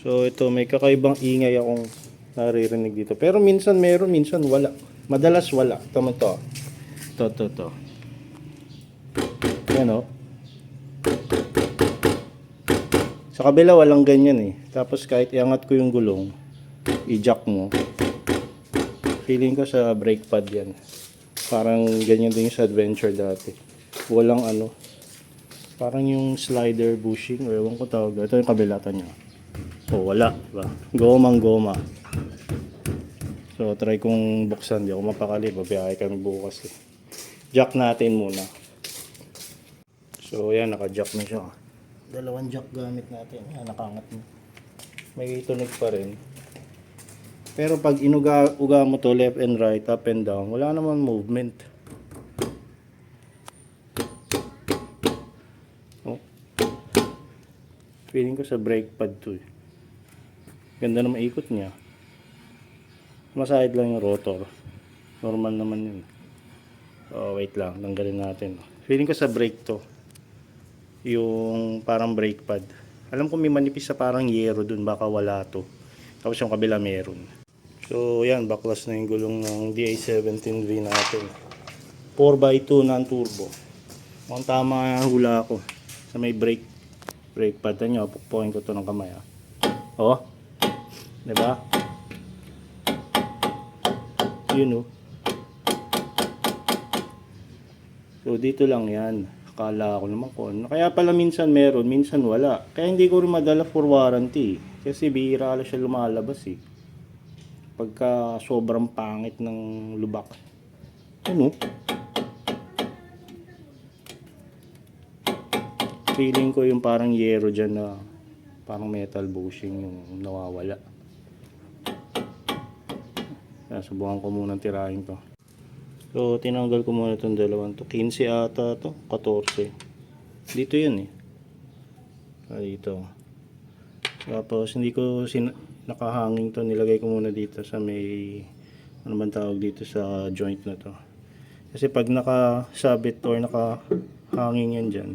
So ito, may kakaibang ingay akong naririnig dito. Pero minsan meron, minsan wala. Madalas wala. Tama to. To, to, to. Yan o. Sa kabila walang ganyan eh. Tapos kahit iangat ko yung gulong, i-jack mo. Feeling ko sa brake pad yan. Parang ganyan din sa adventure dati. Walang ano. Parang yung slider bushing. Ewan ko tawag. Ito yung kabilatan niya. Oh, wala. Diba? Gomang goma. So, try kong buksan. Di ako mapakali. Babiyahe kami bukas eh. Jack natin muna. So, yan. Naka-jack na siya. Dalawang jack gamit natin. Yan, nakangat mo. May tunog pa rin. Pero pag inuga uga mo to left and right, up and down, wala naman movement. Oh. Feeling ko sa brake pad to eh. Ganda na maikot niya. Masahid lang yung rotor. Normal naman yun. Oh, wait lang. Tanggalin natin. Feeling ko sa brake to. Yung parang brake pad. Alam ko may manipis sa parang yero dun. Baka wala to. Tapos yung kabila meron. So, yan. Baklas na yung gulong ng DA17V natin. 4x2 non-turbo. Mukhang tama hula ko. Sa may brake. Brake pad. Tanyo, pukpukin ko to ng kamay. Ah. Oh. Diba? Yun oh. So dito lang yan. Akala ko naman ko. ano. Kaya pala minsan meron, minsan wala. Kaya hindi ko rin madala for warranty. Kasi bihira lang siya lumalabas eh. Pagka sobrang pangit ng lubak. Ano? Feeling ko yung parang yero dyan na parang metal bushing yung nawawala. Kaya subukan ko muna tirahin to. So, tinanggal ko muna itong dalawang to. 15 ata to. 14. Dito yun eh. Ah, dito. Tapos, hindi ko sin nakahanging to. Nilagay ko muna dito sa may ano man tawag dito sa joint na to. Kasi pag nakasabit or nakahanging yan dyan,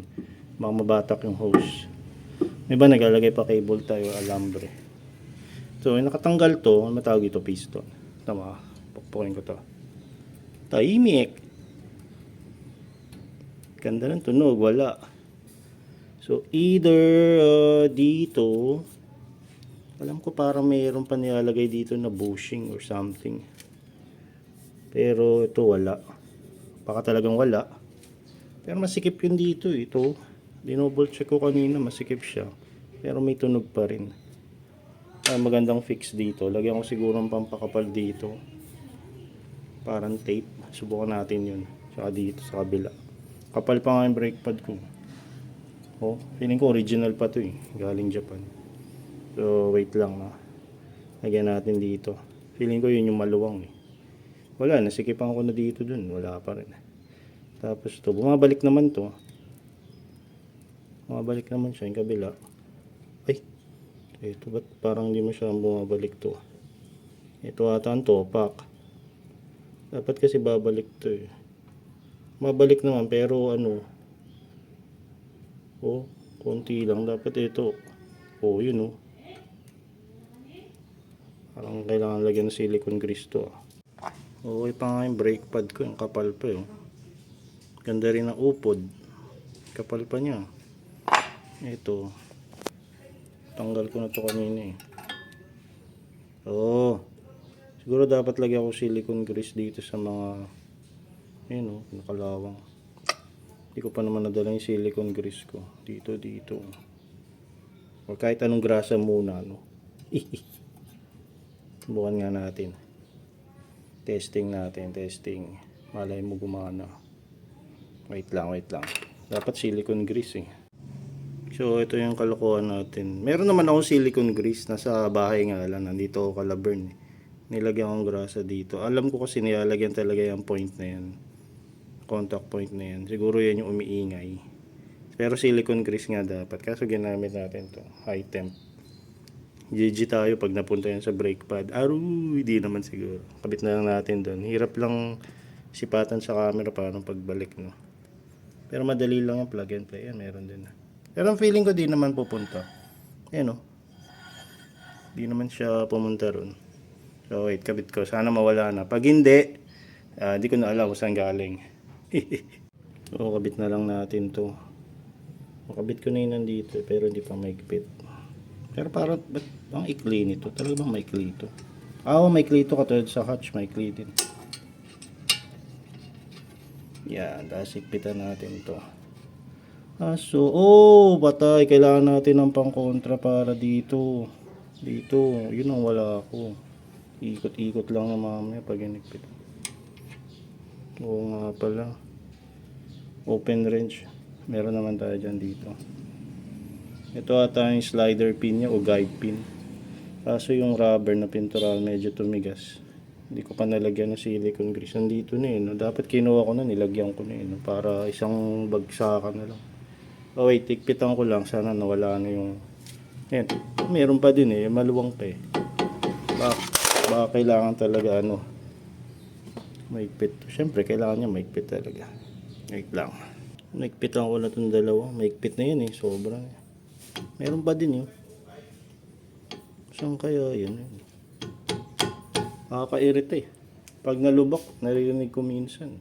baka mabatak yung hose. May ba nagalagay pa cable tayo, alambre. So, yung nakatanggal to, ano matawag ito? Piston. Tama, pukpukin ko to. Tahimik. Ganda ng tunog, wala. So, either uh, dito, alam ko parang mayroon pa nilalagay dito na bushing or something. Pero ito wala. Baka talagang wala. Pero masikip yun dito eh. Ito, dinoble check ko kanina, masikip siya. Pero may tunog pa rin. Ah, magandang fix dito. Lagyan ko siguro ng pampakapal dito. Parang tape. Subukan natin yun. Tsaka dito sa kabila. Kapal pa nga yung brake pad ko. Oh, feeling ko original pa to eh. Galing Japan. So, wait lang na. Lagyan natin dito. Feeling ko yun yung maluwang eh. Wala, nasikipan ko na dito dun. Wala pa rin. Tapos to, bumabalik naman to. Bumabalik naman siya yung kabila. Ito ba't parang hindi siya bumabalik to? Ito ata ang topak. Dapat kasi babalik to eh. Mabalik naman pero ano. Oh, konti lang. Dapat ito. Oh, yun oh. Parang kailangan lagyan ng silicone grease to ah. Okay pa nga yung brake pad ko. Yung kapal pa eh. oh. Ganda rin ang upod. Kapal pa niya. Ito. Tanggal ko na to kanina eh. Oo. Siguro dapat lagyan ko silicone grease dito sa mga ayun oh, nakalawang. Hindi ko pa naman nadala yung silicone grease ko. Dito, dito. O kahit anong grasa muna, no? Subukan nga natin. Testing natin, testing. Malay mo gumana. Wait lang, wait lang. Dapat silicone grease eh. So, ito yung kalokohan natin. Meron naman akong silicone grease. Nasa bahay nga lang. Nandito ako kalabern. eh. Nilagyan akong grasa dito. Alam ko kasi nilalagyan talaga yung point na yan. Contact point na yan. Siguro yan yung umiingay. Pero silicone grease nga dapat. Kaso ginamit natin to High temp. GG tayo pag napunta yan sa brake pad. Aru, hindi naman siguro. Kabit na lang natin doon. Hirap lang sipatan sa camera para pagbalik, no. Pero madali lang yung plug and play. Yan, meron din. Pero ang feeling ko di naman pupunta. Ayan, oh. Di naman siya pumunta ron. So wait, kabit ko. Sana mawala na. Pag hindi, ah, di ko na alam kung saan galing. so kabit na lang natin to. Makabit ko na yun nandito pero hindi pa maigpit. Pero parang, ba't ang ikli nito? Talaga bang maikli ito? Ah, oh, maikli ito katulad sa hatch, maikli din. Yan, tapos ikpitan natin to. Ah, so, oh, batay. Kailangan natin ng pang-kontra para dito. Dito, yun ang wala ako. Ikot-ikot lang na mamaya pag inigpit. Oo nga pala. Open range. Meron naman tayo dyan dito. Ito ata yung slider pin niya o guide pin. Kaso yung rubber na pintural medyo tumigas. Hindi ko pa nalagyan ng silicone grease. Nandito na eh. Dapat kinuha ko na, nilagyan ko na eh. Para isang bagsakan na lang. Oh wait, tikpitan ko lang. Sana nawala na yung... Yan. Meron pa din eh. Maluwang pa eh. Baka, baka kailangan talaga ano. Maigpit. Siyempre, kailangan niya maigpit talaga. Wait lang. Maigpitan ko na itong dalawa. Maigpit na yun eh. Sobra na. Meron pa din yun. Saan kaya yun? Nakaka-irita eh. Pag nalubak, naririnig ko minsan.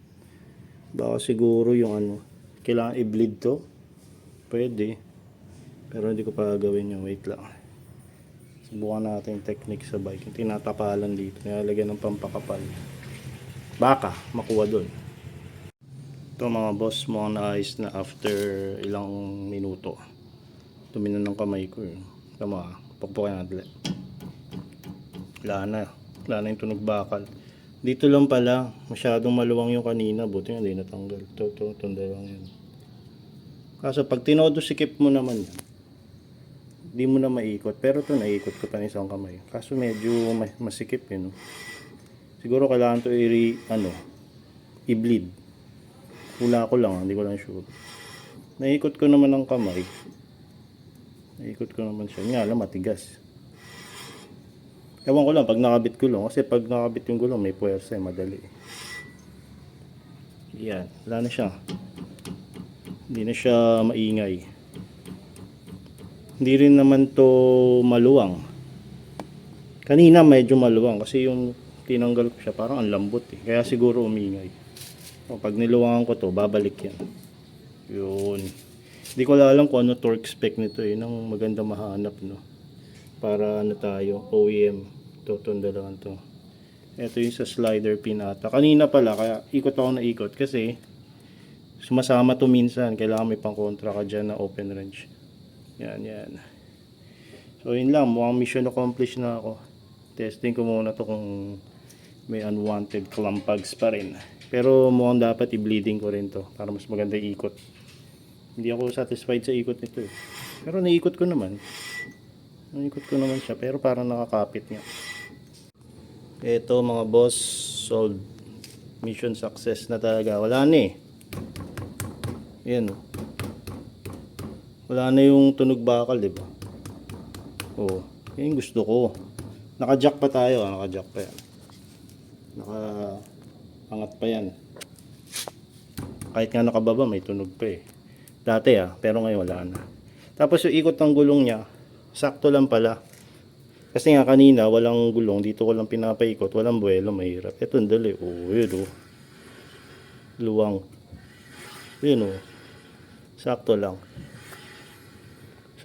Baka siguro yung ano, kailangan i-bleed to. Pwede. Pero hindi ko pa gawin yung wait lang. Subukan natin yung technique sa bike. Yung tinatapalan dito. Nilalagyan ng pampakapal. Baka makuha doon. Ito mga boss mo naayos na after ilang minuto. Tumino ng kamay ko. Tama, pagpukan natin. Wala na. Wala na yung tunog bakal. Dito lang pala, masyadong maluwang yung kanina. Buti hindi natanggal. Ito, ito, itong dalawang yun. Kaso pag tinodo sikip mo naman yan, di mo na maikot. Pero ito naikot ko pa ng isang kamay. Kaso medyo ma- masikip yun. no? Siguro kailangan to i ano, i-bleed. Hula ko lang, hindi ko lang sure. Naikot ko naman ang kamay. Naikot ko naman siya. Nga lang, matigas. Ewan ko lang, pag nakabit gulong. Kasi pag nakabit yung gulong, may puwersa, eh, madali. Yan, wala na siya. Hindi na siya maingay. Hindi rin naman to maluwang. Kanina medyo maluwang kasi yung tinanggal ko siya parang ang lambot eh. Kaya siguro umingay. O, pag niluwangan ko to, babalik yan. Yun. Hindi ko lang alam kung ano torque spec nito eh. Nang maganda mahanap no. Para ano tayo, OEM. Ito, itong dalawang to. Ito yung sa slider pin ata. Kanina pala, kaya ikot ako na ikot kasi sumasama to minsan. Kailangan may pang-kontra ka dyan na open range. Yan, yan. So, yun lang. Mukhang mission accomplished na ako. Testing ko muna to kung may unwanted clumpugs pa rin. Pero mukhang dapat i-bleeding ko rin to para mas maganda ikot. Hindi ako satisfied sa ikot nito eh. Pero naikot ko naman. Naikot ko naman siya pero parang nakakapit nga. Ito mga boss, solved. Mission success na talaga. Wala na eh. Yan oh. Wala na yung tunog bakal, di ba? Oo. Yan gusto ko. Naka-jack pa tayo, ah. naka-jack pa yan. Naka angat pa yan. Kahit nga nakababa, may tunog pa eh. Dati ah, pero ngayon wala na. Tapos yung ikot ng gulong niya, sakto lang pala. Kasi nga kanina, walang gulong. Dito ko lang pinapaikot. Walang buwelo, mahirap. Ito, dali. Oo, yun oh. Luwang. Yun oh. Sakto lang.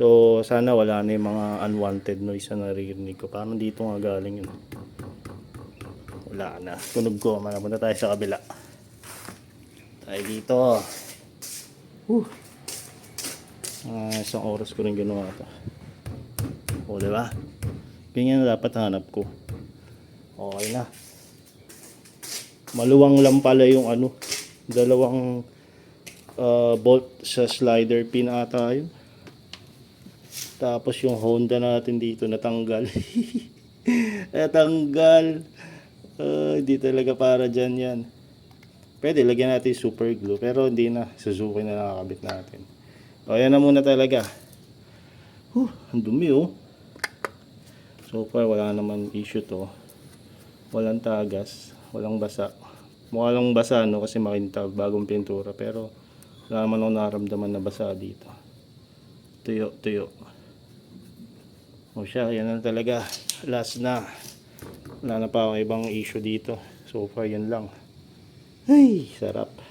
So, sana wala na yung mga unwanted noise na naririnig ko. Parang dito nga galing yun. Wala na. Tunog ko. Manapunta tayo sa kabila. Tayo dito. Whew. Ah, isang oras ko rin ginawa ito. O, di ba? Ganyan na dapat hanap ko. Okay na. Maluwang lang pala yung ano. Dalawang ah, bolt sa slider pin ata yun. Tapos yung Honda natin dito natanggal. natanggal. Ah, hindi talaga para dyan yan. Pwede, lagyan natin super glue. Pero hindi na. Suzuki na nakakabit natin. O, yan na muna talaga. Huh, ang dumi oh. So far, wala naman issue to. Walang tagas. Walang basa. Mukha lang basa, no? Kasi makintab. Bagong pintura. Pero, wala naman akong naramdaman na basa dito. Tuyo, tuyo. O siya, yan na talaga. Last na. Wala na pa ibang issue dito. So far, yan lang. Ay, sarap.